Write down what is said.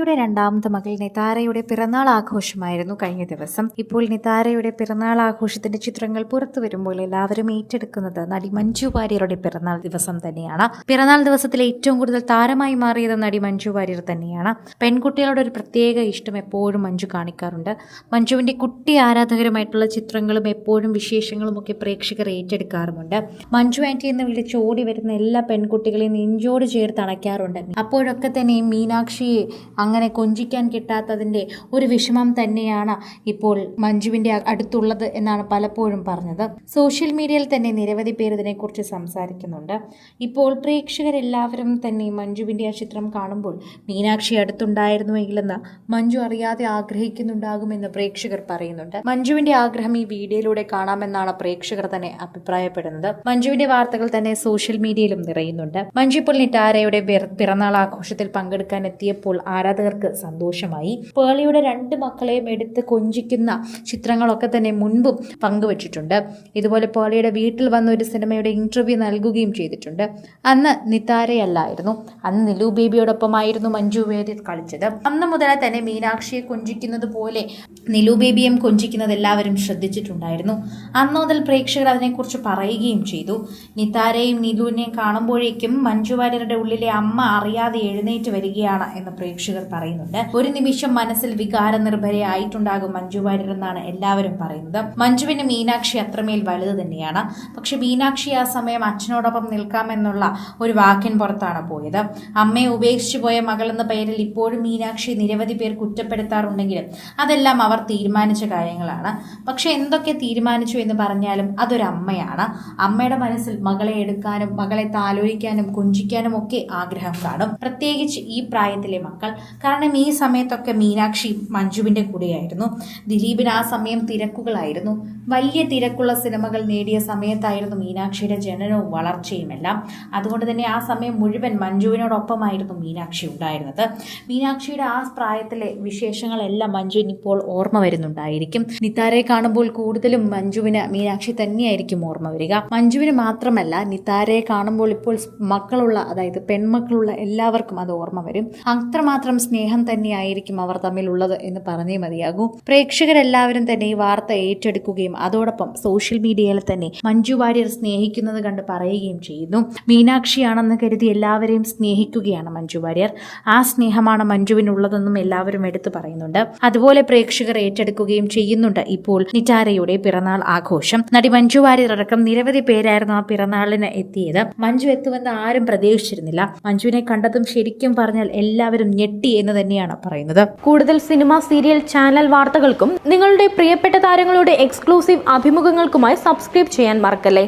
പേളിയുടെ രണ്ടാമത്തെ മകൾ നിതാരയുടെ പിറന്നാൾ ആഘോഷമായിരുന്നു കഴിഞ്ഞ ദിവസം. ഇപ്പോൾ നിതാരയുടെ പിറന്നാൾ ആഘോഷത്തിന്റെ ചിത്രങ്ങൾ പുറത്തു വരുമ്പോൾ എല്ലാവരും ഏറ്റെടുക്കുന്നത് നടി മഞ്ജു വാര്യരുടെ പിറന്നാൾ ദിവസം തന്നെയാണ്. പിറന്നാൾ ദിവസത്തിൽ ഏറ്റവും കൂടുതൽ താരമായി മാറിയത് നടി മഞ്ജു വാര്യർ തന്നെയാണ്. പെൺകുട്ടികളുടെ ഒരു പ്രത്യേക ഇഷ്ടം എപ്പോഴും മഞ്ജു കാണിക്കാറുണ്ട്. മഞ്ജുവിന്റെ കുട്ടി ആരാധകരുമായിട്ടുള്ള ചിത്രങ്ങളും എപ്പോഴും വിശേഷങ്ങളും ഒക്കെ പ്രേക്ഷകർ ഏറ്റെടുക്കാറുമുണ്ട്. മഞ്ജു ആന്റി എന്ന് വിളിച്ച് ഓടി വരുന്ന എല്ലാ പെൺകുട്ടികളെയും നെഞ്ചോട് ചേർത്ത് അണയ്ക്കാറുണ്ട്. അപ്പോഴൊക്കെ തന്നെ മീനാക്ഷിയെ അങ്ങനെ കൊഞ്ചിക്കാൻ കിട്ടാത്തതിന്റെ ഒരു വിഷമം തന്നെയാണ് ഇപ്പോൾ മഞ്ജുവിന്റെ അടുത്തുള്ളത് എന്നാണ് പലപ്പോഴും പറഞ്ഞത്. സോഷ്യൽ മീഡിയയിൽ തന്നെ നിരവധി പേർ ഇതിനെക്കുറിച്ച് സംസാരിക്കുന്നുണ്ട്. ഇപ്പോൾ പ്രേക്ഷകരെല്ലാവരും തന്നെ മഞ്ജുവിന്റെ ആ ചിത്രം കാണുമ്പോൾ മീനാക്ഷി അടുത്തുണ്ടായിരുന്നുവെങ്കിലെന്ന് മഞ്ജു അറിയാതെ ആഗ്രഹിക്കുന്നുണ്ടാകുമെന്ന് പ്രേക്ഷകർ പറയുന്നുണ്ട്. മഞ്ജുവിന്റെ ആഗ്രഹം ഈ വീഡിയോയിലൂടെ കാണാമെന്നാണ് പ്രേക്ഷകർ തന്നെ അഭിപ്രായപ്പെടുന്നത്. മഞ്ജുവിന്റെ വാർത്തകൾ തന്നെ സോഷ്യൽ മീഡിയയിലും നിറയുന്നുണ്ട്. മഞ്ജു ഇപ്പോൾ നിറ്റാരയുടെ പിറന്നാൾ ആഘോഷത്തിൽ പങ്കെടുക്കാൻ എത്തിയപ്പോൾ ആരാധകർക്ക് സന്തോഷമായി. പേളിയുടെ രണ്ട് മക്കളെയും എടുത്ത് കൊഞ്ചിക്കുന്ന ചിത്രങ്ങളൊക്കെ തന്നെ മുൻപും പങ്കുവച്ചിട്ടുണ്ട്. ഇതുപോലെ പേളിയുടെ വീട്ടിൽ വന്ന ഒരു സിനിമയുടെ ഇന്റർവ്യൂ നൽകുകയും ചെയ്തിട്ടുണ്ട്. അന്ന് നിതാരയല്ലായിരുന്നു. അന്ന് നിലു ബേബിയോടൊപ്പമായിരുന്നു മഞ്ജു വേദി കളിച്ചത്. അന്ന് മുതലേ തന്നെ മീനാക്ഷിയെ കൊഞ്ചിക്കുന്നത് പോലെ നിലു ബേബിയും കൊഞ്ചിക്കുന്നത് എല്ലാവരും ശ്രദ്ധിച്ചിട്ടുണ്ടായിരുന്നു. അന്ന് മുതൽ പ്രേക്ഷകർ അതിനെക്കുറിച്ച് പറയുകയും ചെയ്തു. നിതാരയും നിലുവിനെയും കാണുമ്പോഴേക്കും മഞ്ജു വാര്യരുടെ ഉള്ളിലെ അമ്മ അറിയാതെ എഴുന്നേറ്റ് വരികയാണ് എന്ന് പ്രേക്ഷകർ പറയുന്നുണ്ട്. ഒരു നിമിഷം മനസ്സിൽ വികാര നിർഭരയായിട്ടുണ്ടാകും മഞ്ജു വാര്യർ എന്നാണ് എല്ലാവരും പറയുന്നത്. മഞ്ജുവിന് മീനാക്ഷി അത്രമേൽ വലുത് തന്നെയാണ്. പക്ഷെ മീനാക്ഷി ആ സമയം അച്ഛനോടൊപ്പം നിൽക്കാമെന്നുള്ള ഒരു വാക്കിൻ പുറത്താണ് പോയത്. അമ്മയെ ഉപേക്ഷിച്ചു പോയ മകൾ എന്ന പേരിൽ ഇപ്പോഴും മീനാക്ഷി നിരവധി പേർ കുറ്റപ്പെടുത്താറുണ്ടെങ്കിലും അതെല്ലാം അവർ തീരുമാനിച്ച കാര്യങ്ങളാണ്. പക്ഷെ എന്തൊക്കെ തീരുമാനിച്ചു എന്ന് പറഞ്ഞാലും അതൊരമ്മയാണ് അമ്മയുടെ മനസ്സിൽ മകളെ എടുക്കാനും മകളെ താലോലിക്കാനും കുഞ്ചിക്കാനും ഒക്കെ ആഗ്രഹം കാണും. പ്രത്യേകിച്ച് ഈ പ്രായത്തിലെ മക്കൾ. കാരണം ഈ സമയത്തൊക്കെ മീനാക്ഷി മഞ്ജുവിന്റെ കൂടെയായിരുന്നു. ദിലീപിന് ആ സമയം തിരക്കുകളായിരുന്നു. വലിയ തിരക്കുള്ള സിനിമകൾ നേടിയ സമയത്തായിരുന്നു മീനാക്ഷിയുടെ ജനനവും വളർച്ചയും എല്ലാം അതുകൊണ്ട് തന്നെ ആ സമയം മുഴുവൻ മഞ്ജുവിനോടൊപ്പമായിരുന്നു മീനാക്ഷി ഉണ്ടായിരുന്നത്. മീനാക്ഷിയുടെ ആ പ്രായത്തിലെ വിശേഷങ്ങളെല്ലാം മഞ്ജുവിന് ഇപ്പോൾ ഓർമ്മ വരുന്നുണ്ടായിരിക്കും. നിത്താരയെ കാണുമ്പോൾ കൂടുതലും മഞ്ജുവിന് മീനാക്ഷി തന്നെയായിരിക്കും ഓർമ്മ വരിക. മഞ്ജുവിന് മാത്രമല്ല നിത്താരയെ കാണുമ്പോൾ ഇപ്പോൾ മക്കളുള്ള അതായത് പെൺമക്കളുള്ള എല്ലാവർക്കും അത് ഓർമ്മ വരും. അത്രമാത്രം സ്നേഹം തന്നെയായിരിക്കും അവർ തമ്മിലുള്ളത് എന്ന് പറഞ്ഞേ മതിയാകൂ. പ്രേക്ഷകരെല്ലാവരും തന്നെ ഈ വാർത്ത ഏറ്റെടുക്കുകയും അതോടൊപ്പം സോഷ്യൽ മീഡിയയിൽ തന്നെ മഞ്ജു വാര്യർ സ്നേഹിക്കുന്നത് കണ്ട് പറയുകയും ചെയ്യുന്നു. മീനാക്ഷിയാണെന്ന് കരുതി എല്ലാവരെയും സ്നേഹിക്കുകയാണ് മഞ്ജു വാര്യർ. ആ സ്നേഹമാണ് മഞ്ജുവിനുള്ളതെന്നും എല്ലാവരും എടുത്തു പറയുന്നുണ്ട്. അതുപോലെ ഏറ്റെടുക്കുകയും ചെയ്യുന്നുണ്ട്. ഇപ്പോൾ നിറ്റാരയുടെ പിറന്നാൾ ആഘോഷം. നടി മഞ്ജു വാര്യർ അടക്കം നിരവധി പേരായിരുന്നു ആ പിറന്നാളിന് എത്തിയത്. മഞ്ജു എത്തുമെന്ന് ആരും പ്രതീക്ഷിച്ചിരുന്നില്ല. മഞ്ജുവിനെ കണ്ടതും ശരിക്കും പറഞ്ഞാൽ എല്ലാവരും ഞെട്ടി എന്ന് തന്നെയാണ് പറയുന്നത്. കൂടുതൽ സിനിമ സീരിയൽ ചാനൽ വാർത്തകൾക്കും നിങ്ങളുടെ പ്രിയപ്പെട്ട താരങ്ങളുടെ എക്സ്ക്ലൂസീവ് അഭിമുഖങ്ങൾക്കുമായി സബ്സ്ക്രൈബ് ചെയ്യാൻ മറക്കല്ലേ?